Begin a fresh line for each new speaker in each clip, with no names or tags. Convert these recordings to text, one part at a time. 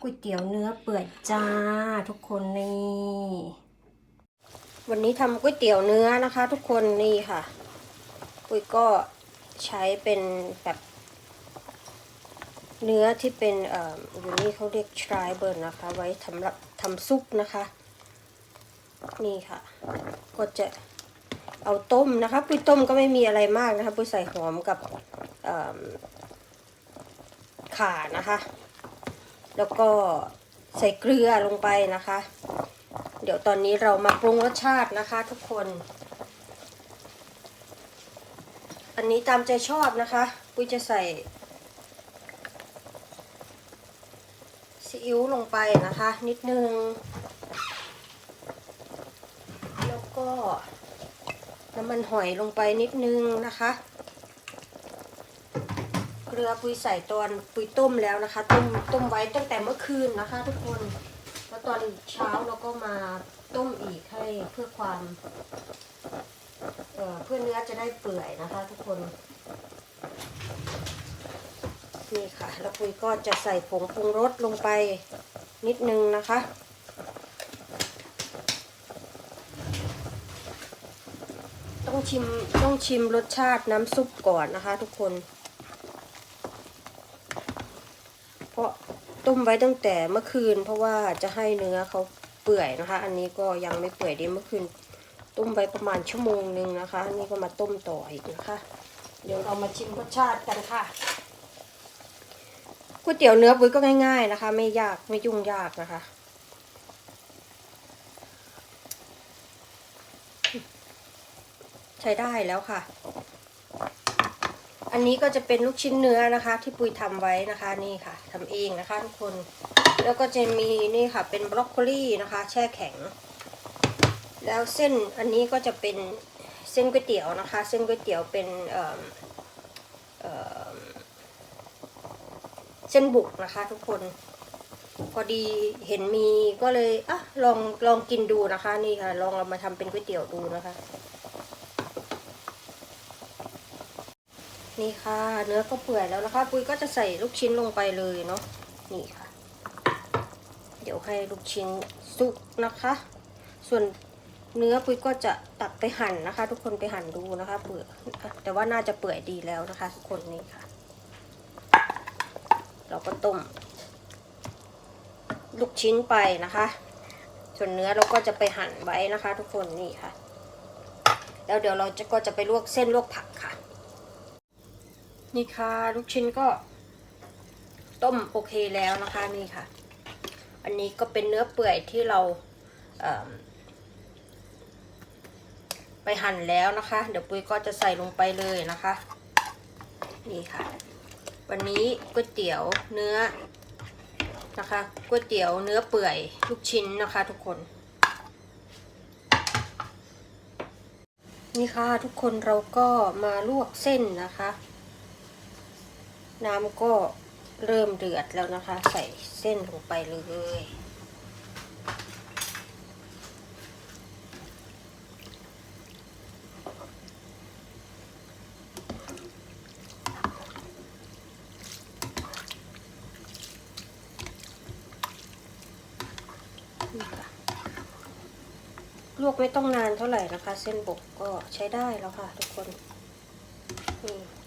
ก๋วยเตี๋ยวเนื้อเปื่อยจ้าทุกคนนี่วันนี้ทำก๋วยเตี๋ยวเนื้อนะคะ ทุกคนนี่ค่ะปุ้ยก็ใช้เป็นแบบเนื้อที่เป็นเอ่ออยู่นี่เขาเรียกชายเบิร์นนะคะ ไว้สำหรับทำซุปนะคะ นี่ค่ะ ก็จะเอาต้มนะคะปุ้ยต้มก็ไม่มีอะไรมากนะคะปุ้ยใส่หอมกับข่านะคะ แล้วก็ใส่เกลือลงไปนะคะ เดี๋ยวตอนนี้เรามาปรุงรสชาตินะคะทุกคน อันนี้ตามใจชอบนะคะ ปุ้ยจะใส่ซีอิ๊วลงไปนะคะ นิดนึง แล้วก็น้ำมันหอยลงไปนิดนึงนะคะ ลือปุยใส่ตอนปุยต้มแล้วนะคะ ต้มต้มไว้ตั้งแต่เมื่อคืนนะคะ ทุกคนแล้วตอนเช้าเราก็มาต้มอีกให้เพื่อความเเพื่อเนื้อจะได้เปื่อยนะคะ ทุกคนนี่ค่ะแล้วปุยก็จะใส่ผงปรุงรสลงไปนิดนึงนะคะต้องชิมต้องชิมรสชาติน้ำซุปก่อนนะคะ ทุกคน เพ ราะต้มไว้ตั้งแต่เมื่อคืน เพราะว่าจะให้เนื้อเขาเปื่อยนะคะ อันนี้ก็ยังไม่เปื่อยดีเมื่อคืน ต้มไว้ประมาณชั่วโมงหนึ่งนะคะ อันนี้ก็มาต้มต่ออีกนะคะ เดี๋ยวเรามาชิมรสชาติกันค่ะก๋วยเตี๋ยวเนื้อปุ้ยก็ง่าย ๆนะคะ ไม่ยากไม่ยุ่งยากนะคะใช้ได้แล้วค่ะ อันนี้ก็จะเป็นลูกชิ้นเนื้อนะคะ ที่ปุยทำไว้นะคะนี่ค่ะทำเองนะคะทุกคน แล้วก็จะมีนี่ค่ะ เป็นบรอกโคลีนะคะ แช่แข็ง แล้วเส้นอันนี้ก็จะเป็นเส้นก๋วยเตี๋ยวนะคะ เส้นก๋วยเตี๋ยวเป็นเออเออเส้นบุกนะคะ ทุกคน พอดีเห็นมีก็เลยอะลองลองกินดูนะคะ นี่ค่ะ ลองเอามาทำเป็นก๋วยเตี๋ยวดูนะคะ นี่ค่ะ เนื้อก็เปื่อยแล้วนะคะ ปุ้ยก็จะใส่ลูกชิ้นลงไปเลยเนาะนี่ค่ะ เดี๋ยวให้ลูกชิ้นสุกนะคะ ส่วนเนื้อปุ้ยก็จะตักไปหั่นนะคะ ทุกคนไปหั่นดูนะคะ เปื่อยแต่ว่าน่าจะเปื่อยดีแล้วนะคะ ทุกคนนี่ค่ะ เราก็ต้มลูกชิ้นไปนะคะ ส่วนเนื้อเราก็จะไปหั่นไว้นะคะ ทุกคนนี่ค่ะ แล้วเดี๋ยวเราจะก็จะไปลวกเส้นลวกผักค่ะ นี่ค่ะลูกชิ้นก็ ต้มโอเคแล้วนะคะนี่ค่ะ อันนี้ก็เป็นเนื้อเปื่อยที่เราเไปหั่นแล้วนะคะ เดี๋ยวปุ้ยก็จะใส่ลงไปเลยนะคะ นี่ค่ะ วันนี้ก๋วยเตี๋ยวเนื้อนะคะก๋วยเตี๋ยวเนื้อเปื่อยลูกชิ้นนะคะทุกคน นี่ค่ะทุกคนเราก็มาลวกเส้นนะคะ น้ำก็เริ่มเดือดแล้วนะคะ ใส่เส้นลงไปเลยลวกไม่ต้องนานเท่าไหร่นะคะ เส้นบกก็ใช้ได้แล้วค่ะทุกคนนี่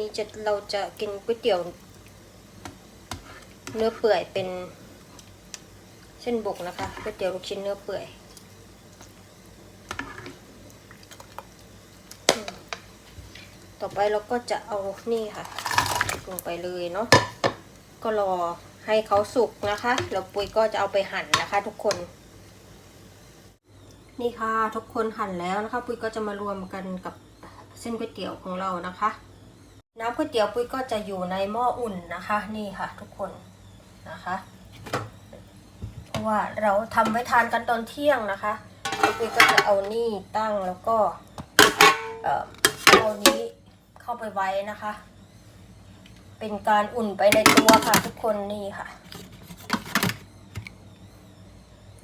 นี้จะเราจะกินก๋วยเตี๋ยว เนื้อเปื่อยเป็นเส้นบกนะคะก๋วยเตี๋ยวลูกชิ้นเนื้อเปื่อย ต่อไปเราก็จะเอานี่ค่ะลงไปเลยเนาะก็รอให้เขาสุกนะคะแล้วปุยก็จะเอาไปหั่นนะคะ ทุกคน นี่ค่ะทุกคนหั่นแล้วนะคะ ปุยก็จะมารวมกันกับเส้นก๋วยเตี๋ยวของเรานะคะ น้ำก๋วยเตี๋ยวปุ้ยก็จะอยู่ในหม้ออุ่นนะคะ นี่ค่ะทุกคนนะคะ เพราะว่าเราทำไว้ทานกันตอนเที่ยงนะคะปุ้ยก็จะเอานี่ตั้งแล้วก็เอ่อเอานี้เข้าไปไว้นะคะ เป็นการอุ่นไปในตัวค่ะทุกคนนี่ค่ะ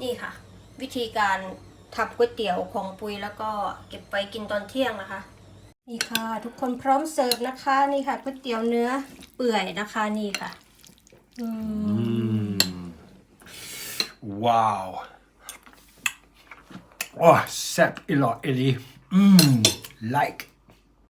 นี่ค่ะ วิธีการทำก๋วยเตี๋ยวของปุยแล้วก็เก็บไปกินตอนเที่ยงนะคะ นี่ค่ะทุกคนพร้อมเสิร์ฟนะคะนี่ค่ะก๋วยเตี๋ยวเนื้อเปื่อยนะคะนี่ค่ะอืม
Wow. Åh, sepp idag, Eli. Mm, like